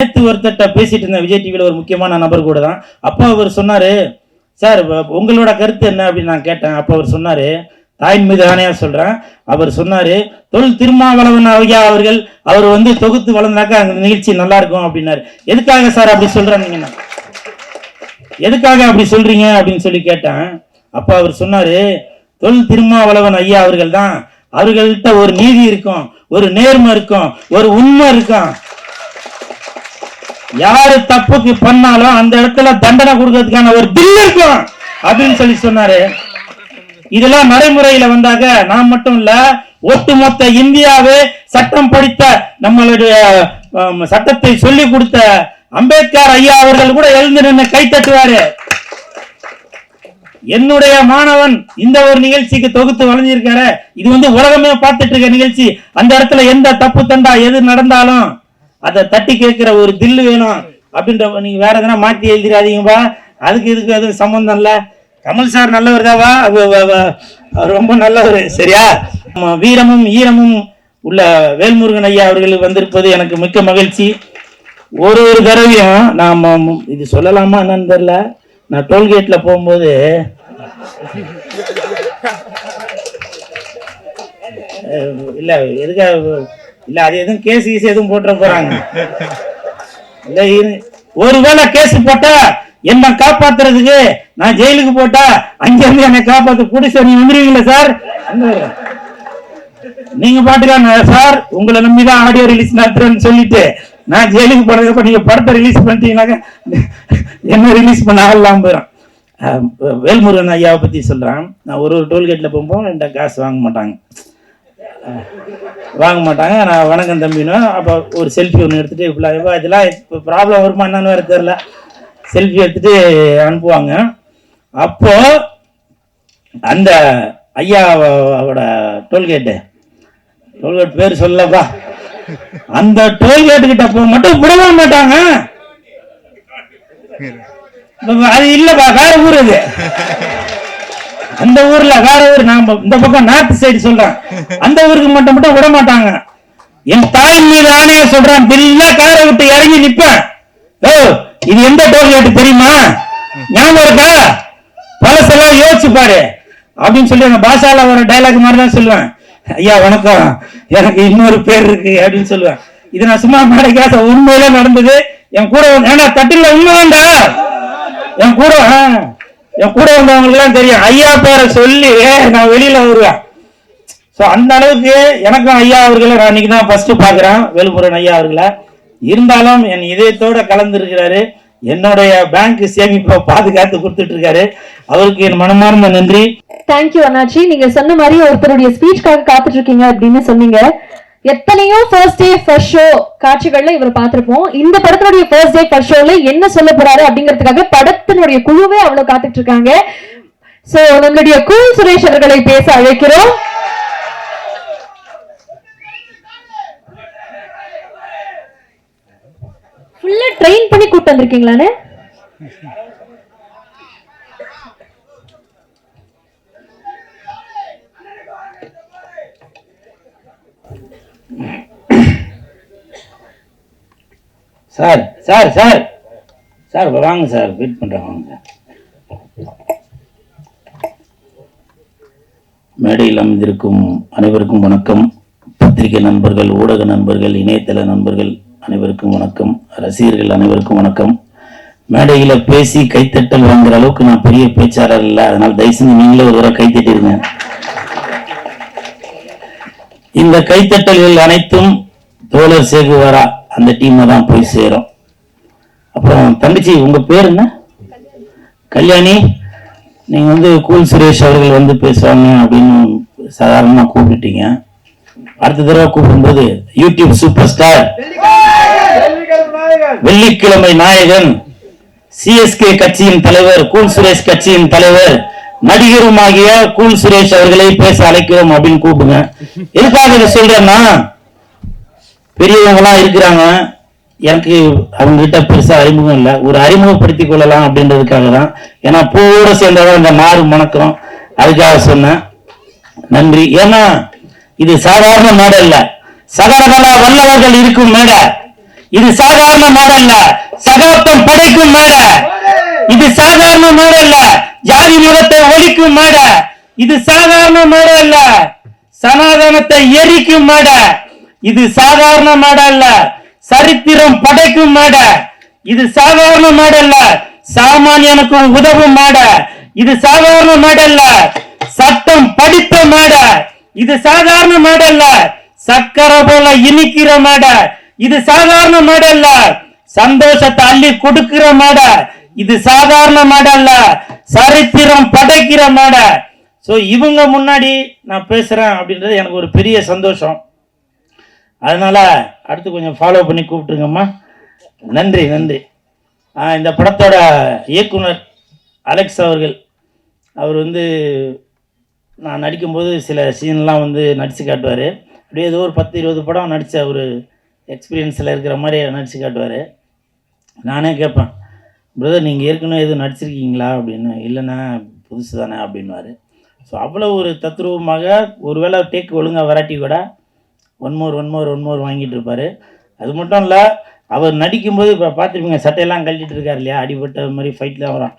நேற்று ஒருத்தட்ட பேசிட்டு இருந்தேன். விஜய் டிவியில் ஒரு முக்கியமான நபர் கூட தான் அப்போ அவர் சொன்னாரு சார் உங்களோட கருத்து என்ன? அப்படின்னு நான் கேட்டேன். அப்போ அவர் சொன்னாரு தாயின் மீது ஆணையா சொல்றேன். அவர் சொன்னாரு தொல் திருமாவளவன் ஐயா அவர்கள் அவர் வந்து தொகுத்து வளர்ந்தாக்கா அந்த நிகழ்ச்சி நல்லா இருக்கும் அப்படின்னாரு. எதுக்காக சார் அப்படி சொல்றாங்க எதுக்காக அப்படி சொல்றீங்க? அப்படின்னு சொல்லி கேட்டேன். அப்ப அவர் சொன்னாரு தொல் திருமாவளவன் ஐயா அவர்கள் தான் அவர்கள்ட்ட ஒரு நீதி இருக்கும் ஒரு நேர்மை இருக்கும் ஒரு உண்மை இருக்கும். யாரு தப்புக்கு பண்ணாலும் அந்த இடத்துல தண்டனை கொடுக்கறதுக்கான ஒரு பில் இருக்கும். அப்படின்னு சொல்லி சொன்னாரு. இதெல்லாம் நடைமுறையில வந்தாங்க நான் மட்டும் இல்ல ஒட்டுமொத்த இந்தியாவே சட்டம் படித்த நம்மளுடைய சட்டத்தை சொல்லி கொடுத்த அம்பேத்கர் ஐயா அவர்கள் கூட எழுந்து நின்று கை தட்டுவாரு. என்னுடைய மாணவன் இந்த ஒரு நிகழ்ச்சிக்கு தொகுத்து வளைஞ்சிருக்காரு இது வந்து உலகமே பார்த்துட்டு இருக்க நிகழ்ச்சி. அந்த இடத்துல எந்த தப்பு தண்டா எது நடந்தாலும் அதை தட்டி கேட்கிற ஒரு தில்லு வேணும் அப்படின்ற நீங்க வேற எதனா மாத்தி எழுதிடாதீங்கப்பா அதுக்கு இதுக்கு எதுவும் சம்பந்தம் இல்லை. கமல் சார் நல்லவர் தாவா ரொம்ப நல்லவர். சரியா? வீரமும் ஈரமும் உள்ள வேல்முருகன் ஐயா அவர்கள் வந்திருப்பது எனக்கு மிக்க மகிழ்ச்சி. ஒரு ஒரு தடவையும் நான் இது சொல்லலாமா என்னன்னு தெரியல. நான் டோல்கேட்ல போகும்போது இல்லை இல்ல எதுக்காக இல்ல அது எதுவும் கேஸ் கீஸ் எதுவும் போட்டு போறாங்க. இல்ல ஒருவேளை கேஸ் போட்டா என்ன காப்பாத்துறதுக்கு நான் ஜெயிலுக்கு போட்டா அங்க இருந்து என்னை காப்பாத்து புடிச்ச நீ வந்துருவீங்களா சார்? நீங்க பாட்டுக்கான சார் உங்களை நம்பி தான் ஆடியோ ரிலீஸ் நடத்துறேன்னு சொல்லிட்டு நான் ஜெயிலுக்கு போனதுக்கு நீங்க படத்தை ரிலீஸ் பண்ணிட்டீங்கன்னாக்க என்ன ரிலீஸ் பண்ண ஆகலாம் போயிடும் வேல்முருகன் ஐயாவை பத்தி சொல்றேன். நான் ஒரு ஒரு டோல்கேட்ல போகும்போது ரெண்டு காசு வாங்க மாட்டாங்க. வாங்க மாட்டாங்க. நான் வணக்கம் தம்பினும் அப்போ ஒரு செல்ஃபி ஒன்று எடுத்துட்டு இப்படி எப்பா இதெல்லாம் இப்போ ப்ராப்ளம் வருமா என்னன்னு வேற தெரில செல்ஃபி எடுத்துட்டு அனுப்புவாங்க. அப்போ அந்த ஐயாவோட டோல்கேட்டு டோல்கேட் பேர் சொல்லப்பா. அந்த டோல்கேட் கிட்ட போக மட்டும் விடவே மாட்டாங்க. அது இல்லப்பா வேற ஊர் இது அந்த ஊர்ல வேற ஊர் நாம இந்த பக்கம் நார்த் சைடு சொல்றேன். அந்த ஊருக்கு மட்டும் மட்டும் விட மாட்டாங்க. என் தாயின் மீது ஆணைய சொல்றேன். பில்லா காரை விட்டு இறங்கி நிப்பேன் ஓ இது எந்த டோல்கேட் தெரியுமா? ஞாபகம் இருக்கா? பழசெல்லாம் யோசிச்சு பாரு. அப்படின்னு சொல்லி அந்த பாஷால வர டைலாக் மாதிரி தான் சொல்லுவேன். ஐயா வணக்கம். எனக்கு இன்னொரு பேர் இருக்கு அப்படின்னு சொல்லுவேன். இது நான் சும்மா மேடைக்காச உண்மையில நடந்தது. என் கூட ஏன்னா தட்டில உண்மைதான்டா என் கூட ஆ, என் கூட வந்தவங்களுக்குலாம் தெரியும். ஐயா பேரை சொல்லி நான் வெளியில வருவேன். ஸோ அந்த அளவுக்கு எனக்கும் ஐயா அவர்களை நான் இன்னைக்கு தான் ஃபர்ஸ்ட் பாக்குறேன் வேலுமுருகன் ஐயா அவர்களை. இருந்தாலும் என் இதயத்தோட கலந்துருக்கிறாரு. என்னுடைய பேங்க் சேமிப்பை பாதுகாத்து கொடுத்துட்டு இருக்காரு அவருக்கு என் மனமார்ந்த நன்றி. தேங்க்யூ அண்ணாச்சி. நீங்க சொன்ன மாதிரி ஒருத்தருடைய ஸ்பீச்காக காத்துட்டு இருக்கீங்க அப்படின்னு சொன்னீங்க. எத்தனையோ ஃபர்ஸ்ட் டே ஃபர்ஸ்ட் ஷோ காட்சிகள்ல இவர் பார்த்திருப்போம். இந்த படத்தினுடைய ஃபர்ஸ்ட் டே ஃபர்ஸ்ட் ஷோல என்ன சொல்ல போறாரு அப்படிங்கிறதுக்காக படத்தினுடைய குழுவே அவ்வளவு காத்துட்டு இருக்காங்க. சோ நம்மளுடைய கூல் சுரேஷ் அவர்களை பேச அழைக்கிறோம். ஃபுல்லா ட்ரெயின் பண்ணி கூட்டு வந்திருக்கீங்களான்னு சார் சார் சார். சார் வாங்க சார். வெயிட் பண்றேன் வாங்க சார். மேடையில் அமைந்திருக்கும் அனைவருக்கும் வணக்கம். பத்திரிகை நண்பர்கள் ஊடக நண்பர்கள் இணையதள நண்பர்கள் அனைவருக்கும் வணக்கம். ரசிகர்கள் அனைவருக்கும் வணக்கம். மேடையில் பேசி கைத்தட்டல் வாங்குற அளவுக்கு நான் பெரிய பேச்சாளர் இல்லை. அதனால் தயவுசெய்து நீங்களே ஒரு தடவை கைத்தட்டிருங்க இந்த கைத்தட்டல்கள் அனைத்தும் தோழர் சேகுவாரா அந்த டீமை தான் போய் சேரும். அப்புறம் தங்கச்சி உங்க பேர் என்ன? கல்யாணி. நீங்க வந்து கூல் சுரேஷ் அவர்கள் வந்து பேசுவாங்க அப்படின்னு சாதாரணமா கூப்பிட்டீங்க அடுத்த தடவை கூப்பிடும்போது யூடியூப் சூப்பர் ஸ்டார் வெள்ளிக்கிழமை நாயகன் சிஎஸ்கே கட்சியின் தலைவர் கூல் சுரேஷ் கட்சியின் தலைவர் நடிகருமாகிய கூல் சுரேஷ் அவர்களை பேச அழைக்கிறோம் அப்படின்னு கூப்பிடுங்க. எதுக்காக இதை சொல்றேன்னா பெரியவங்களாம் இருக்கிறாங்க. எனக்கு அவங்க பெருசாக அறிமுகம் இல்லை. ஒரு அறிமுகப்படுத்திக் கொள்ளலாம் அப்படின்றதுக்காக தான். ஏன்னா பூவோட சேர்ந்ததான் இந்த மாறு மணக்கம் அதுக்காக சொன்னேன். நன்றி. ஏன்னா இது சாதாரண மேடை இல்லை சகலகலா வல்லவர்கள் இருக்கும் மேடை. இது சாதாரண மாடல்ல சகாப்தம் படைக்கும் மேடை. இது சாதாரண மேடை இல்ல ஜாதி மதத்தை ஒழிக்கும் மேடை. இது சாதாரண மேடை இல்ல சனாதனத்தை எரிக்கும் மேடை. இது சாதாரண மேடை அல்ல. சரித்திரம் படைக்கும் மேடை. இது சாதாரண மேடை அல்ல. சாமானியனுக்கும் உதவும் மேடை. இது சாதாரண மேடை அல்ல. சட்டம் படித்த மேடை. இது சாதாரண மேடை அல்ல. சக்கரை போல இனிக்கிற மேடை. இது சாதாரண மேடை அல்ல. சந்தோஷத்தை அள்ளி கொடுக்கிற மேடை. இது சாதாரண மேடை அல்ல. சரித்திரம் படைக்கிற மேடை. சோ இவங்க முன்னாடி நான் பேசுறேன் அப்படின்றது எனக்கு ஒரு பெரிய சந்தோஷம். அதனால அடுத்து கொஞ்சம் ஃபாலோ பண்ணி கூப்பிட்டுருங்கம்மா. நன்றி நன்றி. இந்த படத்தோட இயக்குனர் அலெக்ஸ் அவர்கள் அவர் வந்து நான் நடிக்கும்போது சில சீன்லாம் வந்து நடித்து காட்டுவார். அப்படியே ஏதோ ஒரு பத்து இருபது படம் நடித்த ஒரு எக்ஸ்பீரியன்ஸில் இருக்கிற மாதிரி நடித்து காட்டுவார். நானே கேட்பேன் பிரதர் நீங்கள் ஏற்கனவே எதுவும் நடிச்சிருக்கீங்களா? அப்படின்னு இல்லைண்ணா புதுசு தானே அப்படின்வார் ஸோ அவ்வளோ ஒரு தத்ரூபமாக ஒருவேளை டேக் ஒழுங்காக வராட்டி கூட one more one more one more வாங்கிட்டு இருப்பாரு. அது மட்டும் இல்லை அவர் நடிக்கும்போது இப்போ பார்த்துருப்பீங்க சட்டையெல்லாம் கழட்டிட்டு இருக்காரு இல்லையா? அடிபட்ட மாதிரி ஃபைட்லாம் வரும்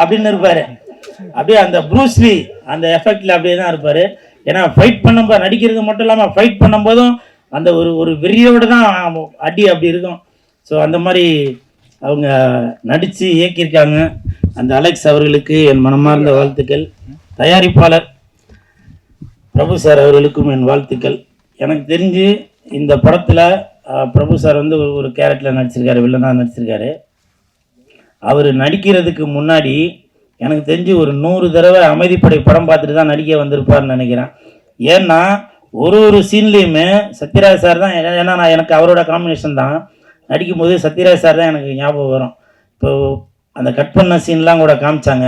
அப்படின்னு இருப்பாரு. அப்படியே அந்த ப்ரூஸ்லி அந்த எஃபெக்டில் அப்படியே தான் இருப்பார். ஏன்னா ஃபைட் பண்ணும்போது நடிக்கிறது மட்டும் இல்லாமல் ஃபைட் பண்ணும்போதும் அந்த ஒரு ஒரு வெறியோடு தான் அடி அப்படி இருக்கும். ஸோ அந்த மாதிரி அவங்க நடித்து இயக்கியிருக்காங்க. அந்த அலெக்ஸ் அவர்களுக்கு என் மனமார்ந்த வாழ்த்துக்கள். தயாரிப்பாளர் பிரபு சார் அவர்களுக்கும் என் வாழ்த்துக்கள். எனக்கு தெரிஞ்சு இந்த படத்தில் பிரபு சார் வந்து ஒரு ஒரு கேரக்டரில் நடிச்சிருக்காரு வில்லனாக நடிச்சிருக்காரு. அவர் நடிக்கிறதுக்கு முன்னாடி எனக்கு தெரிஞ்சு ஒரு நூறு தடவை அமைதிப்படை படம் பார்த்துட்டு தான் நடிக்க வந்திருப்பார்னு நினைக்கிறேன். ஏன்னா ஒரு ஒரு சீன்லேயுமே சத்யராஜ் சார் தான் ஏன்னா நான் எனக்கு அவரோட காம்பினேஷன் தான். நடிக்கும்போது சத்யராஜ் சார் தான் எனக்கு ஞாபகம் வரும். இப்போது அந்த கட் பண்ண சீன்லாம் கூட காமிச்சாங்க.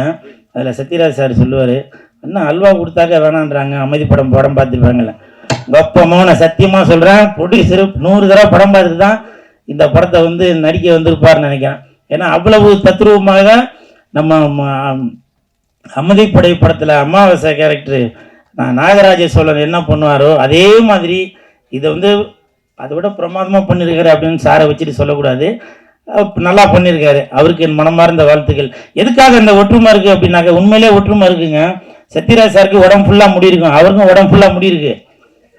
அதில் சத்யராஜ் சார் சொல்லுவார் அண்ணா அல்வா கொடுத்தாக்க வேணான்றாங்க அமைதி படம் படம் பார்த்துருப்பாங்கல்ல. கப்பமாக நான் சத்தியமாக சொல்கிறேன் ப்ரொடியூசர் நூறு தடவை படம் பார்த்துட்டு தான் இந்த படத்தை வந்து நடிக்க வந்திருப்பார்னு நினைக்கிறேன். ஏன்னா அவ்வளவு தத்ரூபமாக நம்ம அமதிப்படை படத்தில் அமாவாசை கேரக்டர் நான் நாகராஜ சோழன் என்ன பண்ணுவாரோ அதே மாதிரி இதை வந்து அதை விட பிரமாதமாக பண்ணியிருக்காரு அப்படின்னு சாரை வச்சுட்டு சொல்லக்கூடாது. நல்லா பண்ணியிருக்காரு அவருக்கு என் மனமார்ந்த வாழ்த்துக்கள். எதுக்காக இந்த ஒற்றுமை இருக்குது அப்படின்னாக்க உண்மையிலே ஒற்றுமை இருக்குங்க. சத்யராஜ் சாருக்கு உடம்பு ஃபுல்லாக முடி இருக்கும் அவருக்கும் உடம்பு ஃபுல்லாக முடியிருக்கு.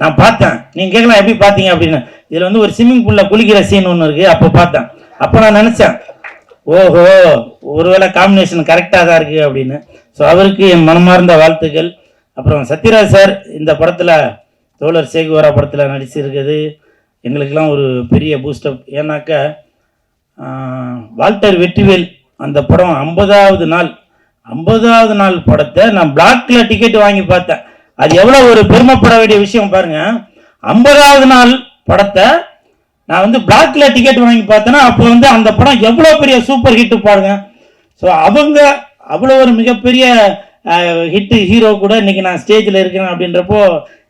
நான் பார்த்தேன். நீங்கள் கேட்கலாம் எப்படி பார்த்தீங்க அப்படின்னு. இதில் வந்து ஒரு ஸ்விம்மிங் பூலில் குளிக்கிற சீன் ஒன்று இருக்குது அப்போ பார்த்தேன். அப்போ நான் நினச்சேன் ஓஹோ ஒருவேளை காம்பினேஷன் கரெக்டாக தான் இருக்குது அப்படின்னு. ஸோ அவருக்கு என் மனமார்ந்த வாழ்த்துக்கள். அப்புறம் சத்யராஜ் சார் இந்த படத்தில் தோழர் சேகுவரா படத்தில் நடிச்சிருக்கிறது எங்களுக்கெல்லாம் ஒரு பெரிய பூஸ்டப் ஏன்னாக்கா வால்டர் வெற்றிவேல் அந்த படம் ஐம்பதாவது நாள் ஐம்பதாவது நாள் படத்தை நான் பிளாக்ல டிக்கெட் வாங்கி பார்த்தேன். அது எவ்வளோ ஒரு பெருமைப்பட வேண்டிய விஷயம் பாருங்க. ஐம்பதாவது நாள் படத்தை நான் வந்து பிளாக்ல டிக்கெட் வாங்கி பார்த்தேன்னா அப்போ வந்து அந்த படம் எவ்வளோ பெரிய சூப்பர் ஹிட் பாருங்க. ஸோ அவங்க அவ்வளோ ஒரு மிகப்பெரிய ஹிட்டு ஹீரோ கூட இன்னைக்கு நான் ஸ்டேஜில் இருக்கிறேன் அப்படின்றப்போ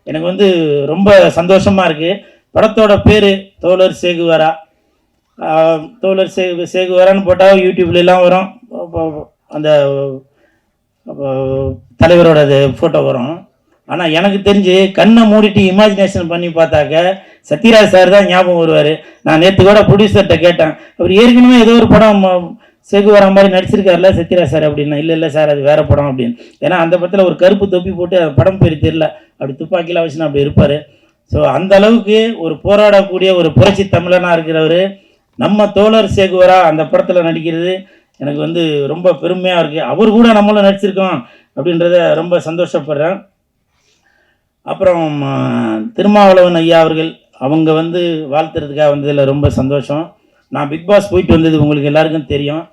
எனக்கு வந்து ரொம்ப சந்தோஷமாக இருக்குது படத்தோட பேர் தோழர் சேகுவரா. தோழர் சேகு சேகுவரான்னு போட்டால் யூடியூப்லாம் வரும். அந்த தலைவரோட ஃபோட்டோ வரும். ஆனால் எனக்கு தெரிஞ்சு கண்ணை மூடிட்டு இமேஜினேஷன் பண்ணி பார்த்தாக்க சத்யராஜ் சார் தான் ஞாபகம் வருவார். நான் நேற்று கூட ப்ரொடியூசர்கிட்ட கேட்டேன். அவர் ஏற்கனவே ஏதோ ஒரு படம் செகு வர மாதிரி நடிச்சிருக்காருல சத்யராஜ் சார் அப்படின்னா. இல்லை இல்லை சார் அது வேற படம் அப்படின்னு. ஏன்னா அந்த படத்தில் ஒரு கருப்பு தொப்பி போட்டு அந்த படம் பேர் தெரியல. அப்படி துப்பாக்கிலாம் வச்சுன்னு அப்படி இருப்பார். ஸோ அந்த அளவுக்கு ஒரு போராடக்கூடிய ஒரு புரட்சி தமிழனாக இருக்கிறவர். நம்ம தோழர் சேகுவரா அந்த படத்தில் நடிக்கிறது எனக்கு வந்து ரொம்ப பெருமையாக இருக்குது அவர் கூட நம்மளும் நடிச்சிருக்கோம் அப்படின்றத ரொம்ப சந்தோஷப்படுறேன். அப்புறம் திருமாவளவன் ஐயா அவர்கள் அவங்க வந்து வாழ்த்துறதுக்காக வந்ததில் ரொம்ப சந்தோஷம். நான் பிக் பாஸ் போயிட்டு வந்தது உங்களுக்கு எல்லாருக்கும் தெரியும்.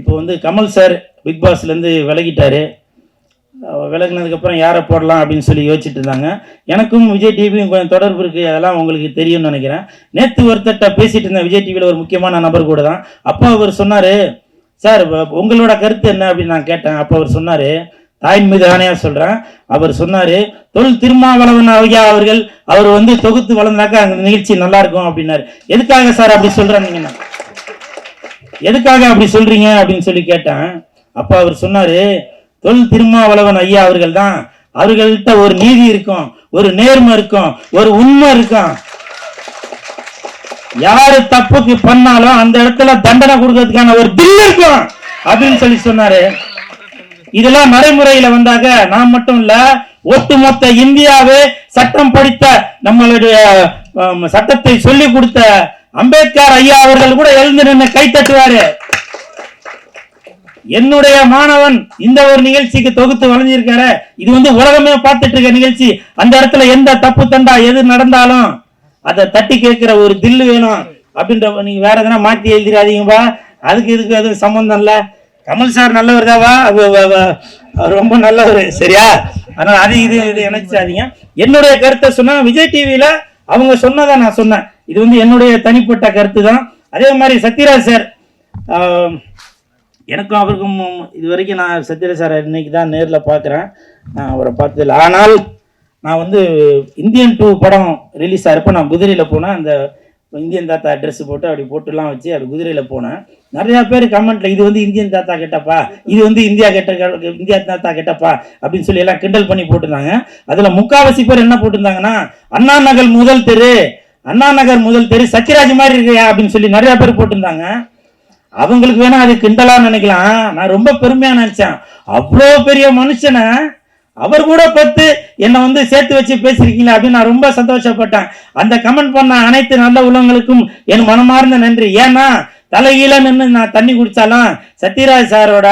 இப்போ வந்து கமல் சார் பிக் பாஸ்லேருந்து விலகிட்டார். விலகினதுக்கப்புறம் யாரை போடலாம் அப்படின்னு சொல்லி யோசிச்சுட்டு இருந்தாங்க. எனக்கும் விஜய் டிவியும் கொஞ்சம் தொடர்பு இருக்குது அதெல்லாம் உங்களுக்கு தெரியும்னு நினைக்கிறேன். நேற்று ஒருத்தட்ட பேசிகிட்டு இருந்தேன் விஜய் டிவியில் ஒரு முக்கியமான நபர் கூட தான். அப்போ அவர் சொன்னார் சார் உங்களோட கருத்து என்ன? அப்படின்னு நான் கேட்டேன். அப்போ அவர் சொன்னார் தாயின் மீது ஆணையா சொல்கிறேன் அவர் சொன்னார் தொல் திருமாவளவன் ஐயா அவர்கள் அவர் வந்து தொகுத்து வளர்ந்தாக்கா அந்த நிகழ்ச்சி நல்லா இருக்கும் அப்படின்னாரு. எதுக்காக சார் அப்படி சொல்கிறேன் எதுக்காக அப்படி சொல்றீங்க? அப்படின்னு சொல்லி கேட்டேன். அப்ப அவர் சொன்னாரு தொல் திருமாவளவன் ஐயா அவர்கள் தான். அவர்கள்ட்ட ஒரு நீதி இருக்கும் ஒரு நேர்மை இருக்கும் ஒரு உண்மை இருக்கும். யாரு தப்புக்கு பண்ணாலும் அந்த இடத்துல தண்டனை கொடுக்கறதுக்கான ஒரு பில் இருக்கும். அப்படின்னு சொல்லி சொன்னாரு. இதெல்லாம் நடைமுறையில வந்தாக நான் மட்டும் இல்ல ஒட்டுமொத்த இந்தியாவே சட்டம் படித்த நம்மளுடைய சட்டத்தை சொல்லி கொடுத்த அம்பேத்கர் ஐயா அவர்கள் கூட எழுந்து நின்று கை தட்டுவாரு. என்னுடைய மாணவன் இந்த ஒரு நிகழ்ச்சிக்கு தொகுத்து வளைஞ்சிருக்காரு இது வந்து உலகமே பார்த்துட்டு இருக்க நிகழ்ச்சி. அந்த இடத்துல எந்த தப்பு தண்டா எது நடந்தாலும் அதை தட்டி கேட்கிற ஒரு தில்லு வேணும். அப்படின்ற நீங்க வேற எதனா மாத்தி எழுதிடாதீங்கப்பா. அதுக்கு இதுக்கு அது சம்பந்தம் இல்ல. கமல் சார் நல்லவர் தாவா ரொம்ப நல்லவர். சரியா? அதனால அது இது இது நினைச்சாதீங்க என்னுடைய கருத்தை சொன்னா விஜய் டிவியில அவங்க சொன்னதை நான் சொன்னேன். இது வந்து என்னுடைய தனிப்பட்ட கருத்து தான். அதே மாதிரி சத்யராஜ் சார் எனக்கும் அவருக்கும் இது வரைக்கும் நான் சத்யராஜ் சார் இன்னைக்கு தான் நேரில் பார்க்குறேன் நான் அவரை பார்த்ததில்ல. ஆனால் நான் வந்து இந்தியன் டூ படம் ரிலீஸ் ஆகிறப்ப நான் குதிரையில் போனேன். அந்த இந்தியன் தாத்தா ட்ரெஸ் போட்டு அப்படி போட்டுலாம் வச்சு அப்படி குதிரையில் போனேன். நிறையா பேர் கமெண்ட்டில் இது வந்து இந்தியன் தாத்தா கெட்டப்பா? இது வந்து இந்தியா கெட்ட இந்தியா தாத்தா கெட்டப்பா? அப்படின்னு சொல்லி எல்லாம் கிண்டல் பண்ணி போட்டிருந்தாங்க. அதில் முக்காவாசி பேர் என்ன போட்டிருந்தாங்கன்னா அண்ணா நகர் முதல் தெரு அண்ணா நகர் முதல் தெரு சத்யராஜ் மாதிரி இருக்கையா? அப்படின்னு சொல்லி நிறையா பேர் போட்டிருந்தாங்க. அவங்களுக்கு வேணா அது கிண்டலான்னு நினைக்கலாம். நான் ரொம்ப பெருமையாக நினச்சேன். அவ்வளோ பெரிய மனுஷனை அவர் கூட பத்து என்னை வந்து சேர்த்து வச்சு பேசியிருக்கீங்களா அப்படின்னு நான் ரொம்ப சந்தோஷப்பட்டேன். அந்த கமெண்ட் பண்ண அனைத்து நல்ல உள்ளவங்களுக்கும் என் மனமார்ந்த நன்றி. ஏன்னா தலைகீழ நின்று நான் தண்ணி குடிச்சாலும் சத்யராஜ் சாரோட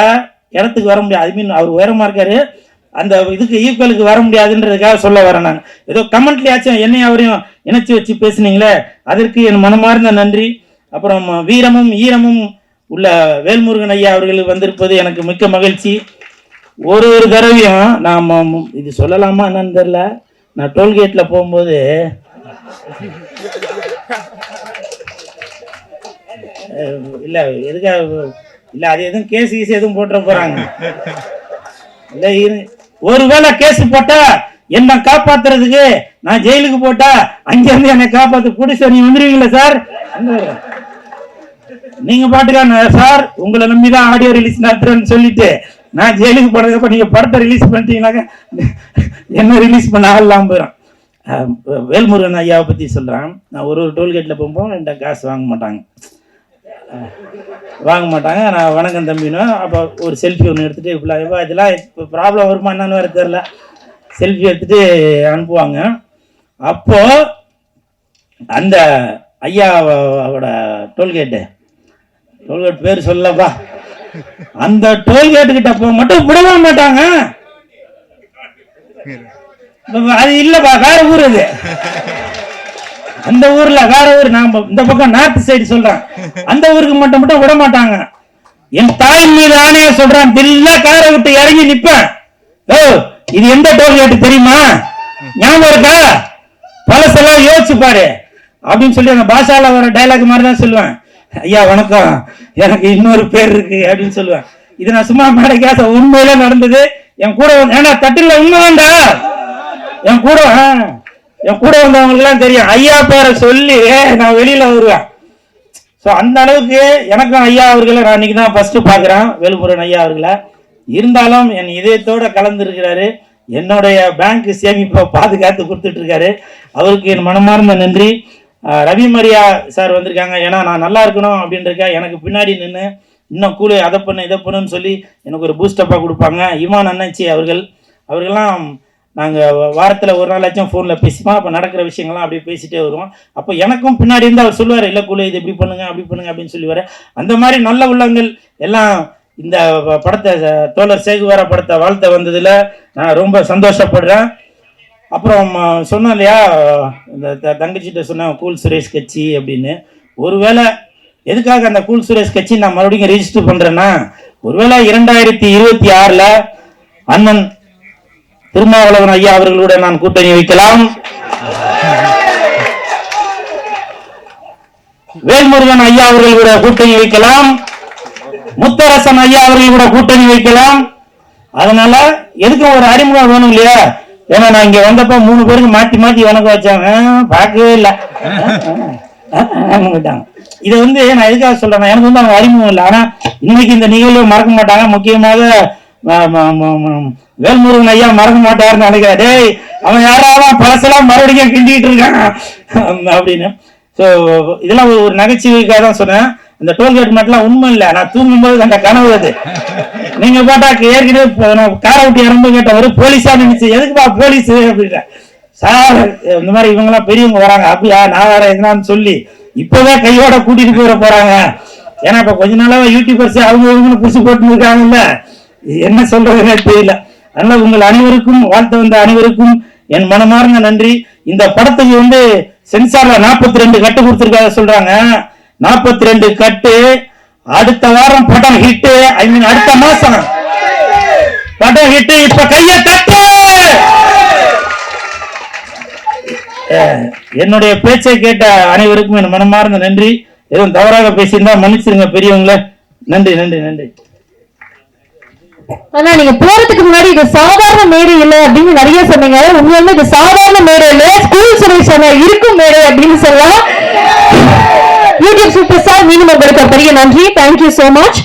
இடத்துக்கு வர முடியாது. ஐ மீன் அவர் உயரமா இருக்காரு. அந்த இதுக்கு ஈக்குவலுக்கு வர முடியாதுன்றதுக்காக சொல்ல வரேன் நான். ஏதோ கமெண்ட்லயாச்சும் என்னையும் அவரையும் இணைச்சி வச்சு பேசுனீங்களே அதற்கு என் மனமார்ந்த நன்றி. அப்புறம் வீரமும் ஈரமும் உள்ள வேல்முருகன் ஐயா அவர்கள் வந்திருப்பது எனக்கு மிக்க மகிழ்ச்சி. ஒரு ஒரு தடவையும் நாம் இது சொல்லலாமா என்னன்னு தெரில நான் டோல்கேட்டில் போகும்போது இல்லை எதுக்காக இல்லை அது எதுவும் கேஸ் கீஸ் எதுவும் போட்டுற போகிறாங்க இல்லை இரு. ஒருவேளை கேஸ் போட்டா என்ன காப்பாத்துறதுக்கு நான் ஜெயிலுக்கு போட்டா அங்க இருந்து என்னை காப்பாத்து பிடிச்ச நீ வந்துருவீங்களா சார்? நீங்க பாட்டுக்கான சார் உங்களை நம்பிதான் ஆடியோ ரிலீஸ் நடத்துறேன்னு சொல்லிட்டு நான் ஜெயிலுக்கு போனதுக்கப்புறம் நீங்கள் படத்தை ரிலீஸ் பண்ணிட்டீங்கன்னாக்க என்ன ரிலீஸ் பண்ண ஆகலாம் போயிடும். வேல்முருகன் ஐயாவை பற்றி சொல்கிறான் நான் ஒரு ஒரு டோல்கேட்டில் போகும்போது என்கிட்ட காசு வாங்க மாட்டாங்க. வாங்க மாட்டாங்க. நான் வணக்கம் தம்பினும் அப்போ ஒரு செல்ஃபி ஒன்று எடுத்துகிட்டு இப்படிலாம் இதெல்லாம் இப்போ ப்ராப்ளம் வருமா என்னன்னு வர தெரில செல்ஃபி எடுத்துகிட்டு அனுப்புவாங்க. அப்போது அந்த ஐயாவோட டோல்கேட்டு டோல்கேட் பேர் சொல்லப்பா. அந்த டோல்கேட்டு கிட்ட போக மட்டும் விடவே மாட்டாங்க. அது இல்லப்பா வேற ஊர் அது. அந்த ஊர்ல வேற ஊர் நாம இந்த பக்கம் நார்த் சைடு சொல்றேன். அந்த ஊருக்கு மட்டும் மட்டும் விட மாட்டாங்க. என் தாயின் மீது ஆணைய சொல்றேன். தில்லா காரை விட்டு இறங்கி நிப்பேன். ஓ இது எந்த டோல்கேட் தெரியுமா? ஞாபகம் இருக்கா? பழசெல்லாம் யோசிச்சு பாரு. அப்படின்னு சொல்லி அந்த பாஷால வர டைலாக் மாதிரி தான் சொல்லுவேன். ஐயா வணக்கம். எனக்கு இன்னொரு பேர் இருக்கு அப்படின்னு சொல்லுவேன். இது நான் சும்மா மேடைக்காச உண்மையில நடந்தது. என் கூட ஏன்னா தட்டில் உண்மை வேண்டா? என் கூட என் கூட வந்தவங்களுக்கு எல்லாம் தெரியும். ஐயா பேரை சொல்லி நான் வெளியில வருவேன். ஸோ அந்த அளவுக்கு எனக்கும் ஐயா அவர்களை நான் இன்னைக்கு தான் ஃபர்ஸ்ட் பார்க்குறேன். வேலுமுருகன் ஐயா அவர்களை. இருந்தாலும் என் இதயத்தோட கலந்துருக்கிறாரு. என்னுடைய பேங்க் சேமிப்பை பாதுகாத்து கொடுத்துட்டு இருக்காரு. அவருக்கு என் மனமார்ந்த நன்றி. ரவி மரியா சார் வந்திருக்காங்க. ஏன்னா நான் நல்லா இருக்கணும் அப்படின்றக்கா எனக்கு பின்னாடி நின்று இன்னும் கூலு அதை பண்ணு இதை பண்ணுன்னு சொல்லி எனக்கு ஒரு பூஸ்டப்பாக கொடுப்பாங்க. இமான் அண்ணாச்சி அவர்கள் அவர்கள்லாம் நாங்கள் வாரத்தில் ஒரு நாளாச்சும் ஃபோனில் பேசிப்போம். அப்போ நடக்கிற விஷயங்கள்லாம் அப்படியே பேசிகிட்டே வருவோம். அப்போ எனக்கும் பின்னாடி இருந்து அவர் சொல்லுவார் இல்லை குழு இது இப்படி பண்ணுங்க அப்படி பண்ணுங்க அப்படின்னு சொல்லுவார். அந்த மாதிரி நல்ல உள்ளங்கள் எல்லாம் இந்த படத்தை தோழர் சேகுவார படத்தை வாழ்த்த வந்ததில் நான் ரொம்ப சந்தோஷப்படுறேன். அப்புறம் சொன்னோம் சொன்னேன் இல்லையா இந்த த- தங்கச்சிட்ட சொன்னேன் கூல் சுரேஷ் கட்சி அப்படின்னு. ஒருவேளை எதுக்காக அந்த கூல் சுரேஷ் கட்சி நான் மறுபடியும் ரெஜிஸ்டர் பண்றேன்னா ஒருவேளை இரண்டாயிரத்தி இருபத்தி ஆறுல அண்ணன் திருமாவளவன் ஐயா அவர்களோட நான் கூட்டணி வைக்கலாம். வேல்முருகன் ஐயா அவர்கள் கூட கூட்டணி வைக்கலாம். முத்தரசன் ஐயா அவர்கள் கூட கூட்டணி வைக்கலாம். அதனால எதுக்கும் ஒரு அறிமுகம் வேணும் இல்லையா? ஏன்னா நான் இங்க வந்தப்ப மூணு பேருக்கு மாத்தி மாத்தி வணக்கம் வச்சாங்க. பார்க்கவே இல்லை. இதை வந்து நான் எதுக்காக சொல்றேன் எனக்கு வந்து அவங்க அறிமுகம் இல்லை. ஆனா இன்னைக்கு இந்த நிகழ்வு மறக்க மாட்டாங்க. முக்கியமாக வேல்முருகன் ஐயா மறக்க மாட்டாருன்னு நினைக்கிறேன். டேய் அவன் யாராவது பழசெல்லாம் மறுபடியும் கிண்டிட்டு இருக்கான். அப்படின்னு. ஸோ இதெல்லாம் ஒரு- ஒரு நகைச்சுவைக்காக தான் சொன்னேன். இந்த டோல்கேட் மட்டும் உண்மை இல்லை. நான் தூங்கும்போது அந்த கனவு அது. நீங்க போட்டா ஏற்கனவே இப்போ நான் காரை விட்டு இறந்து கேட்டவர் போலீஸா நினைச்சு எதுக்குப்பா போலீஸ்? அப்படின்றேன் சார் இந்த மாதிரி இவங்கெல்லாம் பெரியவங்க வராங்க. அப்படியா? நான் வேற எதுனான்னு சொல்லி இப்பவே கையோட கூட்டிட்டு போயிட போறாங்க. ஏன்னா இப்ப கொஞ்ச நாளாவே யூடியூபர்ஸ் அவங்க இவங்க புடிச்சு போட்டு இருக்காங்கல்ல. என்ன சொல்றதுன்னே தெரியல. அதனால உங்கள் அனைவருக்கும் வாழ்த்து வந்த அனைவருக்கும் என் மனமார்ந்த நன்றி. இந்த படத்துக்கு வந்து சென்சார்ல 42 ரெண்டு கட்டு கொடுத்துருக்காங்க சொல்றாங்க. 42 ரெண்டு கட்டு அடுத்த வாரம் படம் ஹிட் ஐ மீன் அடுத்த மாசம். படம் ஹிட் இப்ப கைய தட்டு. என்னுடைய பேச்சை கேட்ட அனைவருக்கும் என் மனமார்ந்த நன்றி. எதுவும் தவறாக பேசியிருந்தா மன்னிச்சிருங்க பெரியவங்களே. நன்றி நன்றி நன்றி. ஆனா நீங்க போறதுக்கு முன்னாடி இது சாதாரண மேடை இல்லை அப்படின்னு நிறைய சொன்னீங்க. உண்மையிலுமே இது சாதாரண மேடை இல்லை. ஸ்கூல் சுரேஷ் அண்ணா இருக்கும் மேடை அப்படின்னு சொல்லலாம். யூடியூப் சூப்பர் ஸ்டார் மீண்டும் உங்களுக்கு ஒரு பெரிய நன்றி தேங்க்யூ so மச்